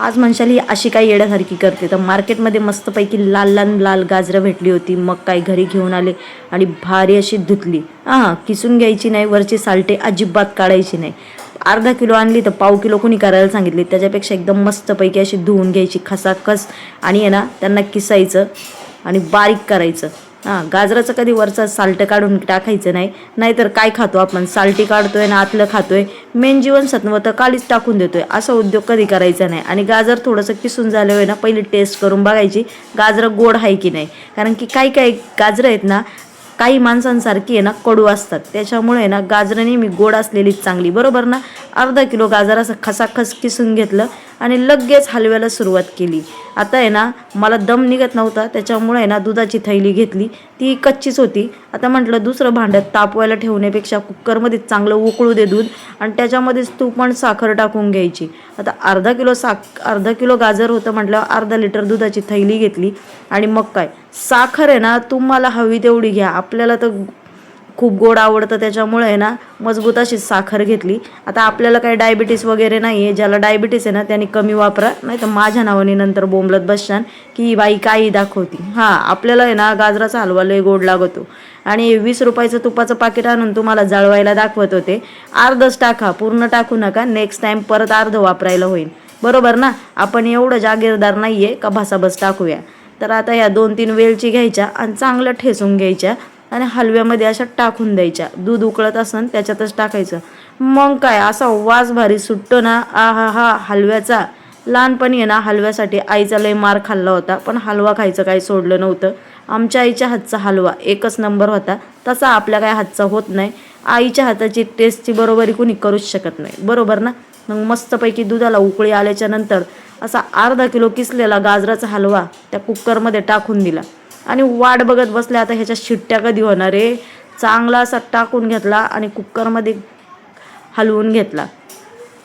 आज म्हणशाली अशी काही येण्यासारखी करते. तर मार्केटमध्ये मस्तपैकी लाल लाल लाल गाजरं भेटली होती. मग काय घरी घेऊन आले आणि भारी अशी धुतली. हां किसून घ्यायची नाही वरची सालटे अजिबात काढायची नाही. अर्धा किलो आणली तर पाव किलो कोणी करायला सांगितली. त्याच्यापेक्षा एकदम मस्तपैकी अशी धुवून घ्यायची खसाखस आणि आहे ना त्यांना किसायचं आणि बारीक करायचं. हां गाजराचं कधी वरचं साल्ट काढून टाकायचं नाही. नाहीतर काय खातो आपण? साल्टी काढतोय ना आतलं खातोय. मेन जीवनसत्व तर कालीच टाकून देतोय. असा उद्योग कधी करायचा नाही. आणि गाजर थोडंसं किसून झालं आहे ना पहिली टेस्ट करून बघायची गाजरं गोड आहे की नाही. कारण की काही काही गाजरं आहेत ना काही माणसांसारखी आहे ना कडू असतात. त्याच्यामुळे आहे ना गाजरं नेहमी गोड असलेलीच चांगली. बरोबर ना? अर्धा किलो गाजर असं खसाखस किसून घेतलं आणि लगेच हलव्याला सुरुवात केली. आता आहे ना मला दम निघत नव्हता त्याच्यामुळे आहे ना दुधाची थैली घेतली. ती कच्चीच होती. आता म्हटलं दुसरं भांड्यात तापवायला ठेवण्यापेक्षा कुकरमध्येच चांगलं उकळू दे दूध आणि त्याच्यामध्येच तूप पण साखर टाकून घ्यायची. आता अर्धा किलो साख अर्धा किलो गाजर होतं म्हटलं अर्धा लिटर दुधाची थैली घेतली. आणि मग काय? साखर आहे ना तुम्हाला हवी तेवढी घ्या. आपल्याला तर खूप गोड आवडतं त्याच्यामुळे आहे ना मजबूत अशी साखर घेतली. आता आपल्याला काही डायबिटीस वगैरे नाही आहे ज्याला डायबिटीस आहे ना त्यांनी कमी वापरा. नाही तर माझ्या नावाने नंतर बोंबलत बसशान की ही बाई काही दाखवती. हां आपल्याला आहे ना गाजराचा हलवा लय गोड लागतो. आणि वीस रुपयाचं तुपाचं पाकिट आणून तुम्हाला जळवायला दाखवत होते. अर्धच टाका पूर्ण टाकू नका. नेक्स्ट टाईम परत अर्ध वापरायला होईल. बरोबर ना? आपण एवढं जागीरदार नाही आहे का भासाबस टाकूया? तर आता या दोन तीन वेलची घ्यायच्या आणि चांगलं ठेसून घ्यायच्या. आणि हलव्यामध्ये अशा टाकून द्यायच्या. दूध उकळत असन त्याच्यातच टाकायचं. मग काय असा वास भारी सुटतो ना आ हा हा हलव्याचा. लहानपणी आहे ना हलव्यासाठी आईचा लय मार खाल्ला होता पण हलवा खायचं काही सोडलं नव्हतं. आमच्या आईच्या हातचा हलवा एकच नंबर होता. तसा आपल्या काय हातचा होत नाही. आईच्या हाताची टेस्टची बरोबरी कुणी करूच शकत नाही. बरोबर ना? मग मस्तपैकी दुधाला उकळी आल्याच्यानंतर असा अर्धा किलो किसलेला गाजराचा हलवा त्या कुकरमध्ये टाकून दिला. आणि वाट बघत बसले आता ह्याच्या शिट्ट्या कधी होणार आहे? चांगला असा टाकून घेतला आणि कुकरमध्ये हलवून घेतला.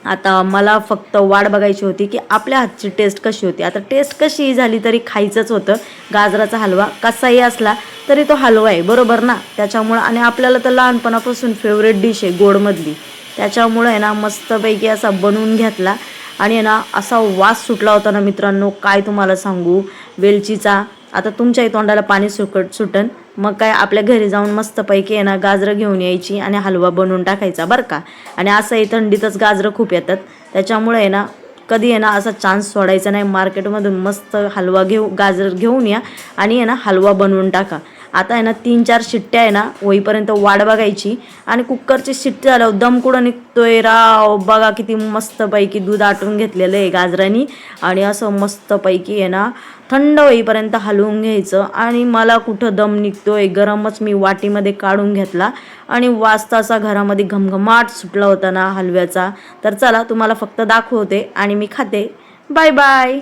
आता मला फक्त वाट बघायची होती की आपल्या हातची टेस्ट कशी होती. आता टेस्ट कशी झाली तरी खायचंच होतं. गाजराचा हलवा कसाही असला तरी तो हलवा आहे बरोबर ना? त्याच्यामुळं आणि आपल्याला तर लहानपणापासून फेवरेट डिश आहे गोडमधली. त्याच्यामुळं आहे ना मस्तपैकी असा बनवून घेतला. आणि आहे ना असा वास सुटला होता ना मित्रांनो काय तुम्हाला सांगू? वेलचीचा आता तुमच्याही तोंडाला पाणी सुकट सुटन. मग काय आपल्या घरी जाऊन मस्तपैकी आहे ना गाजरं घेऊन यायची आणि हलवा बनवून टाकायचा बरं का? आणि असंही थंडीतच गाजरं खूप येतात. त्याच्यामुळे आहे ना कधी आहे ना असा चान्स सोडायचा नाही. मार्केटमधून मस्त हलवा घेऊ गाजर घेऊन या आणि आहे ना हलवा बनवून टाका. आता आहे ना तीन चार शिट्ट्या आहे ना होईपर्यंत वाट बघायची आणि कुकरची शिट्टी झाल्यावर दम कुठं निघतोय राव? बघा किती मस्तपैकी दूध आटून घेतलेलं आहे गाजरानी. आणि असं मस्तपैकी आहे ना थंड होईपर्यंत हलवून घ्यायचं आणि मला कुठं दम निघतोय गरमच मी वाटीमध्ये काढून घेतला आणि वाजताचा घरामध्ये घमघमाट सुटला होता ना हलव्याचा. तर चला तुम्हाला फक्त दाखवते आणि मी खाते. Bye bye.